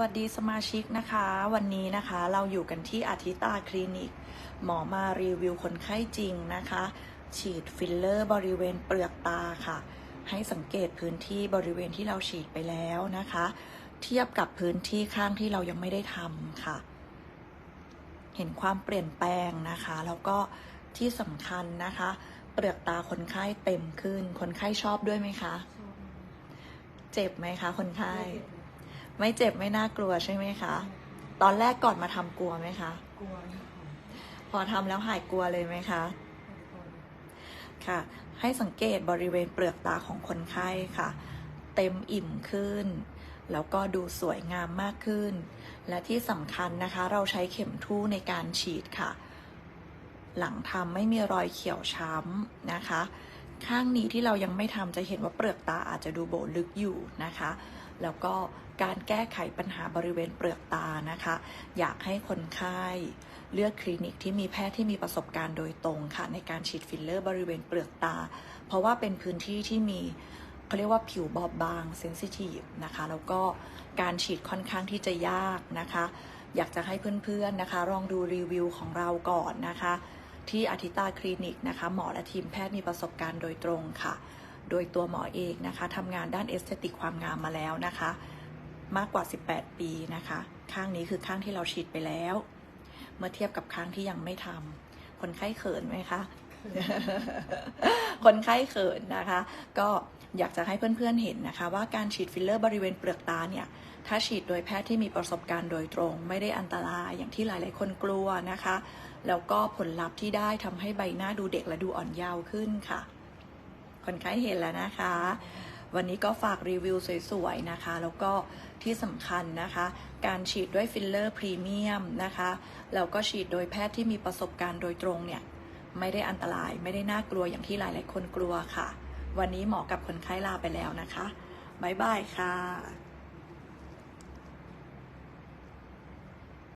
วัสดีสมาชิกนะคะ วันนี้นะคะเราอยู่กันที่อาทิตาคลินิก หมอมารีวิวคนไข้จริงนะคะ ฉีดฟิลเลอร์บริเวณเปลือกตาค่ะ ให้สังเกตพื้นที่บริเวณที่เราฉีดไปแล้วนะคะ เทียบกับพื้นที่ข้างที่เรายังไม่ได้ทำค่ะ เห็นความเปลี่ยนแปลงนะคะ แล้วก็ที่สำคัญนะคะ เปลือกตาคนไข้เต็มขึ้น คนไข้ชอบด้วยไหมคะ เจ็บไหมคะ คนไข้ ไม่เจ็บไม่น่ากลัวใช่ไหมคะ ตอนแรกก่อนมาทำกลัวไหมคะ กลัวนะคะพอทำแล้วหายกลัวเลยไหมคะ ค่ะ ให้สังเกตบริเวณเปลือกตาของคนไข้ค่ะ เต็มอิ่มขึ้น แล้วก็ดูสวยงามมากขึ้น และที่สำคัญนะคะ เราใช้เข็มทู่ในการฉีดค่ะ หลังทำไม่มีรอยเขียวช้ำนะคะ ข้างนี้ที่เรายังไม่ทำจะเห็นว่าเปลือกตาอาจจะดูโบลึกอยู่นะคะ แล้วก็การแก้ไขปัญหาบริเวณเปลือกตานะคะ อยากให้คนไข้เลือกคลินิกที่มีแพทย์ที่มีประสบการณ์โดยตรงค่ะ ในการฉีดฟิลเลอร์บริเวณเปลือกตา เพราะว่าเป็นพื้นที่ที่มีเขาเรียกว่าผิวบอบบางเซนซิทีฟนะคะ แล้วก็การฉีดค่อนข้างที่จะยากนะคะ อยากจะให้เพื่อนๆนะคะลองดูรีวิวของเราก่อนนะคะ ที่อาทิตาคลินิกนะคะหมอและทีมแพทย์มีประสบการณ์โดยตรงค่ะ โดยตัวหมอเองนะคะทำงานด้านเอสเตติกความงามมาแล้วนะคะ มากกว่า 18 ปีนะคะ ข้างนี้คือข้างที่เราฉีดไปแล้ว เมื่อเทียบกับข้างที่ยังไม่ทำคนไข้เขินไหมคะ คนไข้เขินนะคะ ก็อยากจะให้เพื่อนๆเห็นนะคะ ว่าการฉีดฟิลเลอร์บริเวณเปลือกตาเนี่ยถ้าฉีดโดยแพทย์ที่มีประสบการณ์โดยตรง ไม่ได้อันตรายอย่างที่หลายๆ คนกลัวนะคะ แล้วก็ผลลัพธ์ที่ได้ทำให้ใบหน้าดูเด็กและดูอ่อนเยาว์ขึ้นค่ะ คนไข้เห็นแล้วนะคะ วันนี้ก็ฝากรีวิวสวยๆนะคะ แล้วก็ที่สำคัญนะคะ การฉีดด้วยฟิลเลอร์พรีเมียมนะคะ แล้วก็ฉีดโดยแพทย์ที่มีประสบการณ์โดยตรงเนี่ย ไม่ได้อันตราย ไม่ได้น่ากลัวอย่างที่หลายๆ คนกลัวค่ะ วันนี้หมอกับคนไข้ลาไปแล้วนะคะ บ๊ายบายค่ะ